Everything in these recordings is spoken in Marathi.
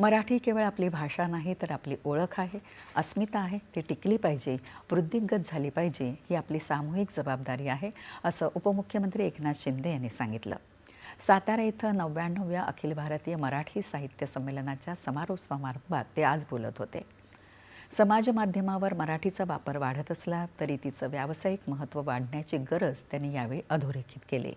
मराठी केवळ आपली भाषा नाही तर आपली ओळख आहे अस्मिता आहे ती टिकली पाहिजे वृद्धिंगत झाली पाहिजे ही आपली सामूहिक जबाबदारी आहे असं उपमुख्यमंत्री एकनाथ शिंदे यांनी सांगितलं. सातारा इथं नव्याण्णव्या अखिल भारतीय मराठी साहित्य संमेलनाच्या समारोप समारंभात ते आज बोलत होते. समाज माध्यमावर मराठीचा वापर वाढत असला तरी तिचं व्यावसायिक महत्त्व वाढण्याची गरज त्यांनी यावेळी अधोरेखित केली.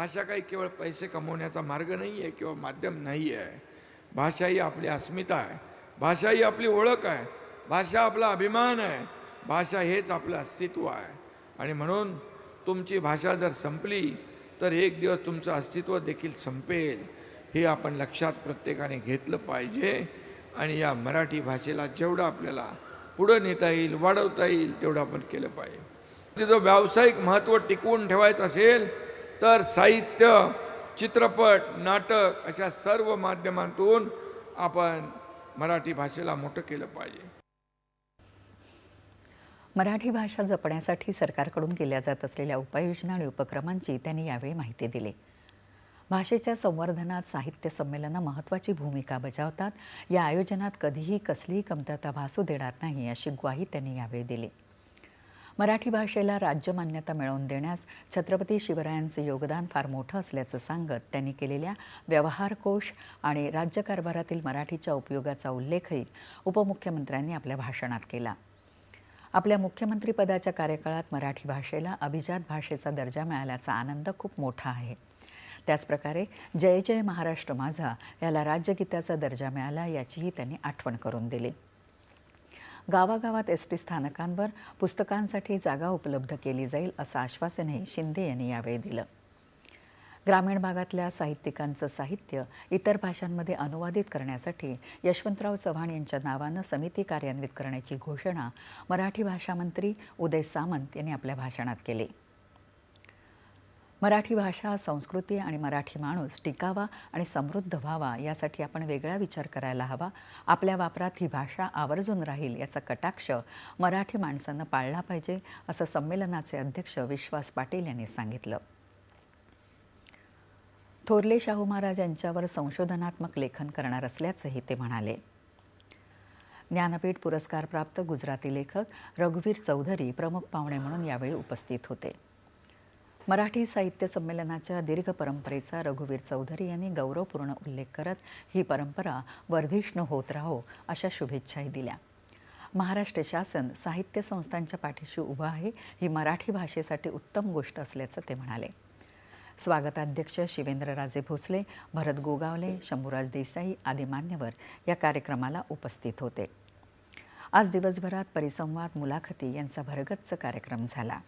भाषा काही केवळ पैसे कमवण्याचा मार्ग नाही आहे किंवा माध्यम नाही आहे भाषा ही आपली अस्मिता आहे. भाषा ही आपली ओळख आहे. भाषा आपला अभिमान आहे. भाषा हेच आपलं अस्तित्व आहे. आणि म्हणून तुमची भाषा जर संपली तर एक दिवस तुमचं अस्तित्व देखील संपेल. हे आपण लक्षात प्रत्येकाने घेतलं पाहिजे. आणि या मराठी भाषेला जेवढं आपल्याला पुढं नेता येईल वाढवता येईल तेवढं आपण केलं पाहिजे. म्हणजे तिचं व्यावसायिक महत्त्व टिकवून ठेवायचं असेल तर साहित्य चित्रपट नाटक अशा सर्व माध्यमांतून आपण मराठी भाषेला मोठं केलं पाहिजे. मराठी भाषा जपण्यासाठी सरकारकडून केल्या जात असलेल्या उपाययोजना आणि उपक्रमांची त्यांनी यावेळी माहिती दिली. भाषेच्या संवर्धनात साहित्य संमेलनं महत्त्वाची भूमिका बजावतात. या आयोजनात कधीही कसलीही कमतरता भासू देणार नाही अशी ग्वाही त्यांनी यावेळी दिली. मराठी भाषेला राज्य मान्यता मिळवून देण्यास छत्रपती शिवरायांचे योगदान फार मोठं असल्याचं सांगत त्यांनी केलेल्या व्यवहारकोश आणि राज्यकारभारातील मराठीच्या उपयोगाचा उल्लेखही उपमुख्यमंत्र्यांनी आपल्या भाषणात केला. आपल्या मुख्यमंत्रीपदाच्या कार्यकाळात मराठी भाषेला अभिजात भाषेचा दर्जा मिळाल्याचा आनंद खूप मोठा आहे. त्याचप्रकारे जय जय महाराष्ट्र माझा याला राज्यगीताचा दर्जा मिळाला याचीही त्यांनी आठवण करून दिली. गावागावात एस टी स्थानकांवर पुस्तकांसाठी जागा उपलब्ध केली जाईल असं आश्वासनही शिंदे यांनी यावेळी दिलं. ग्रामीण भागातल्या साहित्यिकांचं साहित्य इतर भाषांमध्ये अनुवादित करण्यासाठी यशवंतराव चव्हाण यांच्या नावानं समिती कार्यान्वित करण्याची घोषणा मराठी भाषा मंत्री उदय सामंत यांनी आपल्या भाषणात केली. मराठी भाषा संस्कृती आणि मराठी माणूस टिकावा आणि समृद्ध व्हावा यासाठी आपण वेगळा विचार करायला हवा. आपल्या वापरात ही भाषा आवर्जून राहील याचा कटाक्ष मराठी माणसानं पाळला पाहिजे असं संमेलनाचे अध्यक्ष विश्वास पाटील यांनी सांगितलं. थोरले शाहू महाराज यांच्यावर संशोधनात्मक लेखन करणार असल्याचंही ते म्हणाले. ज्ञानपीठ पुरस्कारप्राप्त गुजराती लेखक रघुवीर चौधरी प्रमुख पाहुणे म्हणून यावेळी उपस्थित होते. मराठी साहित्य संमेलनाच्या दीर्घ परंपरेचा रघुवीर चौधरी यांनी गौरवपूर्ण उल्लेख करत ही परंपरा वर्धिष्णू होत राहो अशा शुभेच्छाही दिल्या. महाराष्ट्र शासन साहित्य संस्थांच्या पाठीशी उभं आहे ही मराठी भाषेसाठी उत्तम गोष्ट असल्याचं ते म्हणाले. स्वागताध्यक्ष शिवेंद्रराजे भोसले भरत गोगावले शंभूराज देसाई आदी मान्यवर या कार्यक्रमाला उपस्थित होते. आज दिवसभरात परिसंवाद मुलाखती यांचा भरगच्च कार्यक्रम झाला.